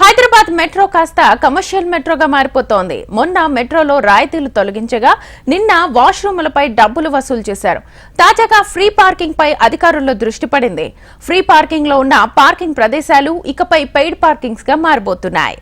Hyderabad metro కాస్త commercial మెట్రోగా మారిపోతోంది. మొన్న మెట్రోలో రాయితీలు తొలగించగా నిన్న వాష్రూములపై డబ్బులు వసూలు చేశారు. తాజాగా ఫ్రీ పార్కింగ్ పై అధికారుల్లో దృష్టి పడింది. ఫ్రీ పార్కింగ్లో ఉన్న పార్కింగ్ ప్రదేశాలు ఇకపై పెయిడ్ పార్కింగ్స్గా మారబోతున్నాయి.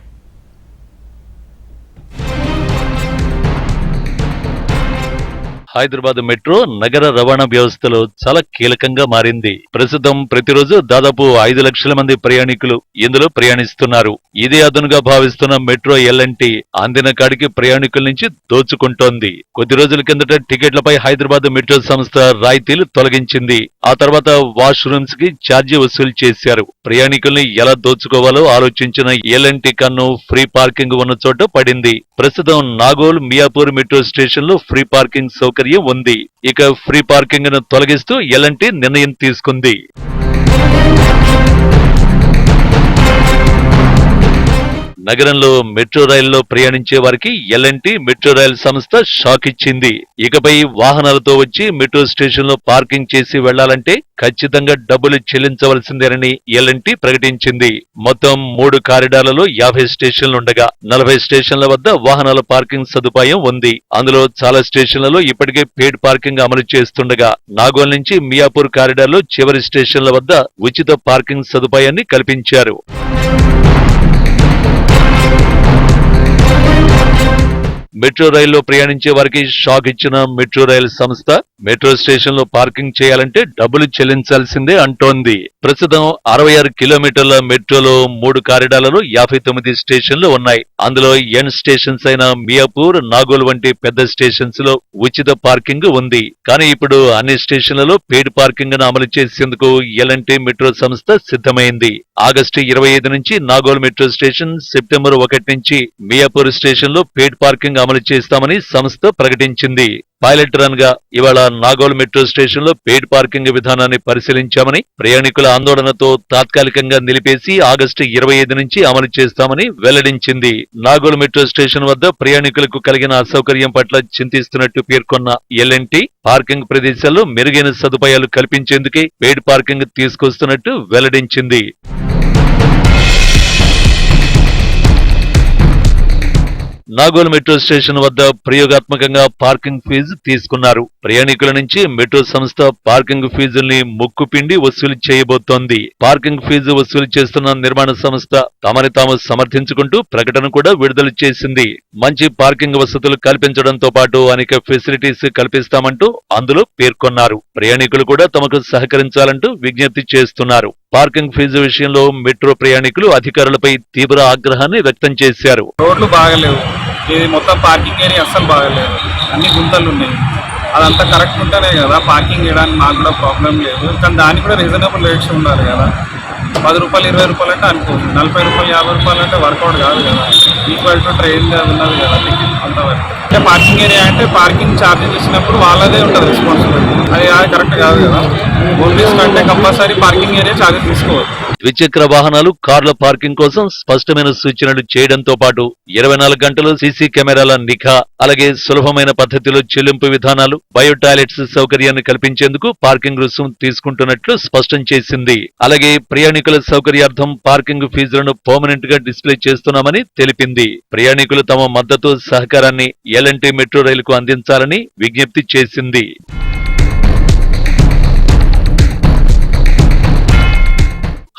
హైదరాబాద్ మెట్రో నగర రవాణా వ్యవస్థలో చాలా కీలకంగా మారింది. ప్రస్తుతం ప్రతిరోజు దాదాపు ఐదు లక్షల మంది ప్రయాణికులు ఇందులో ప్రయాణిస్తున్నారు. ఇదే అదునుగా భావిస్తున్న మెట్రో ఎల్ఎన్టీ అందిన కాడికి ప్రయాణికుల నుంచి దోచుకుంటోంది. కొద్ది రోజుల కిందట టికెట్లపై హైదరాబాద్ మెట్రో సంస్థ రాయితీలు తొలగించింది. ఆ తర్వాత వాష్రూమ్స్కి ఛార్జీ వసూలు చేశారు. ప్రయాణికుల్ని ఎలా దోచుకోవాలో ఆలోచించిన ఎల్ఎన్టీ కన్ను ఫ్రీ పార్కింగ్ ఉన్న చోట పడింది. ప్రస్తుతం నాగోల్ మియాపూర్ మెట్రో స్టేషన్లో ఫ్రీ పార్కింగ్ సౌకర్యం ఉంది. ఇక ఫ్రీ పార్కింగ్ను తొలగిస్తూ ఎల్ఎన్టీ నిర్ణయం తీసుకుంది. నగరంలో మెట్రో రైల్లో ప్రయాణించే వారికి ఎల్ఎన్టీ మెట్రో రైల్ సంస్థ షాక్ ఇచ్చింది. ఇకపై వాహనాలతో వచ్చి మెట్రో స్టేషన్లో పార్కింగ్ చేసి వెళ్ళాలంటే ఖచ్చితంగా డబ్బులు చెల్లించవలసిందేనని ఎల్ఎన్టీ ప్రకటించింది. మొత్తం మూడు కారిడార్లలో యాభై స్టేషన్లుండగా నలభై స్టేషన్ల వద్ద వాహనాల పార్కింగ్ సదుపాయం ఉంది. అందులో చాలా స్టేషన్లలో ఇప్పటికే పేడ్ పార్కింగ్ అమలు చేస్తుండగా నాగోల్ నుంచి మియాపూర్ కారిడార్లో చివరి స్టేషన్ల వద్ద ఉచిత పార్కింగ్ సదుపాయాన్ని కల్పించారు. మెట్రో రైల్లో ప్రయాణించే వారికి షాక్ ఇచ్చిన మెట్రో రైల్ సంస్థ. మెట్రో స్టేషన్లో పార్కింగ్ చేయాలంటే డబ్బులు చెల్లించాల్సిందే అంటోంది. ప్రస్తుతం అరవై ఆరు కిలోమీటర్ల మెట్రోలో మూడు కారిడార్లలో యాభై తొమ్మిది స్టేషన్లు ఉన్నాయి. అందులో ఎన్ స్టేషన్స్ అయిన మియాపూర్ నాగోల్ వంటి పెద్ద స్టేషన్స్లో ఉచిత పార్కింగ్ ఉంది. కానీ ఇప్పుడు అన్ని స్టేషన్లలో పెయిడ్ పార్కింగ్ను అమలు చేసేందుకు ఎల్ఎన్టీ మెట్రో సంస్థ సిద్ధమైంది. ఆగస్టు ఇరవై ఐదు నుంచి నాగోల్ మెట్రో స్టేషన్ సెప్టెంబర్ ఒకటి నుంచి మియాపూర్ స్టేషన్లో పెయిడ్ పార్కింగ్ అమలు చేస్తామని సంస్థ ప్రకటించింది. పైలట్ రన్గా ఇవాళ నాగోల్ మెట్రో స్టేషన్లో పెయిడ్ పార్కింగ్ విధానాన్ని పరిశీలించామని ప్రయాణికుల ఆందోళనతో తాత్కాలికంగా నిలిపేసి ఆగస్టు ఇరవై ఐదు నుంచి అమలు చేస్తామని వెల్లడించింది. నాగోల్ మెట్రో స్టేషన్ వద్ద ప్రయాణికులకు కలిగిన అసౌకర్యం పట్ల చింతిస్తున్నట్టు పేర్కొన్న ఎల్ఎన్టీ పార్కింగ్ ప్రదేశాల్లో మెరుగైన సదుపాయాలు కల్పించేందుకే పెయిడ్ పార్కింగ్ తీసుకొస్తున్నట్టు వెల్లడించింది. నాగోల్ మెట్రో స్టేషన్ వద్ద ప్రయోగాత్మకంగా పార్కింగ్ ఫీజు తీసుకున్నారు. ప్రయాణికుల నుంచి మెట్రో సంస్థ పార్కింగ్ ఫీజుల్ని ముక్కుపిండి వసూలు చేయబోతోంది. పార్కింగ్ ఫీజు వసూలు చేస్తున్న నిర్మాణ సంస్థ తమని తాము సమర్థించుకుంటూ ప్రకటన కూడా విడుదల చేసింది. మంచి పార్కింగ్ వసతులు కల్పించడంతో పాటు అనేక ఫెసిలిటీస్ కల్పిస్తామంటూ అందులో పేర్కొన్నారు. ప్రయాణికులు కూడా తమకు సహకరించాలంటూ విజ్ఞప్తి చేస్తున్నారు. పార్కింగ్ ఫీజు విషయంలో మెట్రో ప్రయాణికులు అధికారులపై తీవ్ర ఆగ్రహాన్ని వ్యక్తం చేశారు. రోడ్లు బాగలేవు. ఇది మొత్తం పార్కింగ్ ఏరియా అస్సలు బాగలేదు. అన్ని గుంతలు ఉన్నాయి. అదంతా కరెక్ట్ ఉంటేనే కదా పార్కింగ్ చేయడానికి మాకు కూడా ప్రాబ్లం లేదు. కానీ దానికి కూడా రీజనబుల్ రేట్స్ ఉండాలి కదా. పది రూపాయలు ఇరవై రూపాయలు అంటే అనుకోవచ్చు. నలభై రూపాయలు యాభై రూపాయలు అంటే వర్కౌట్ కాదు కదా. ఈక్వల్ టు ట్రైన్ ఉన్నది కదా టికెట్ అంతవరకు. అంటే పార్కింగ్ ఏరియా అంటే పార్కింగ్ ఛార్జెస్ ఇచ్చినప్పుడు వాళ్ళదే ఉంటుంది రెస్పాన్సిబిలిటీ అది కరెక్ట్ కాదు కదా. ఓన్లీస్ కంటే కంపల్సరీ పార్కింగ్ ఏరియా ఛార్జెస్ తీసుకోవచ్చు ద్విచక్ర వాహనాలు కార్ల పార్కింగ్ కోసం స్పష్టమైన సూచనలు చేయడంతో పాటు ఇరవై నాలుగు గంటలు సీసీ కెమెరాల నిఘా అలాగే సులభమైన పద్ధతిలో చెల్లింపు విధానాలు బయో టాయిలెట్స్ సౌకర్యాన్ని కల్పించేందుకు పార్కింగ్ రుసుం తీసుకుంటున్నట్లు స్పష్టం చేసింది. అలాగే ప్రయాణికుల సౌకర్యార్థం పార్కింగ్ ఫీజులను పర్మనెంట్గా డిస్ప్లే చేస్తున్నామని తెలిపింది. ప్రయాణికులు తమ మద్దతు సహకారాన్ని ఎల్ఎన్టీ మెట్రో రైలుకు అందించాలని విజ్ఞప్తి చేసింది.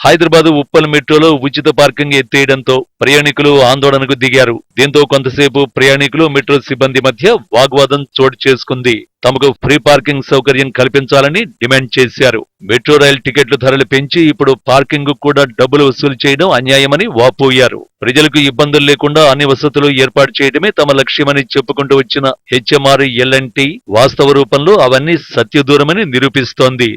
హైదరాబాద్ ఉప్పల్ మెట్రోలో ఉచిత పార్కింగ్ ఎత్తేయడంతో ప్రయాణికులు ఆందోళనకు దిగారు. దీంతో కొంతసేపు ప్రయాణికులు మెట్రో సిబ్బంది మధ్య వాగ్వాదం చోటు చేసుకుంది. తమకు ఫ్రీ పార్కింగ్ సౌకర్యం కల్పించాలని డిమాండ్ చేశారు. మెట్రో రైల్ టికెట్లు ధరలు పెంచి ఇప్పుడు పార్కింగ్ కూడా డబ్బులు వసూలు చేయడం అన్యాయమని వాపోయారు. ప్రజలకు ఇబ్బందులు లేకుండా అన్ని వసతులు ఏర్పాటు చేయడమే తమ లక్ష్యమని చెప్పుకుంటూ వచ్చిన హెచ్ఎంఆర్ ఎల్ఎన్టీ వాస్తవ రూపంలో అవన్నీ సత్యదూరమని నిరూపిస్తోంది.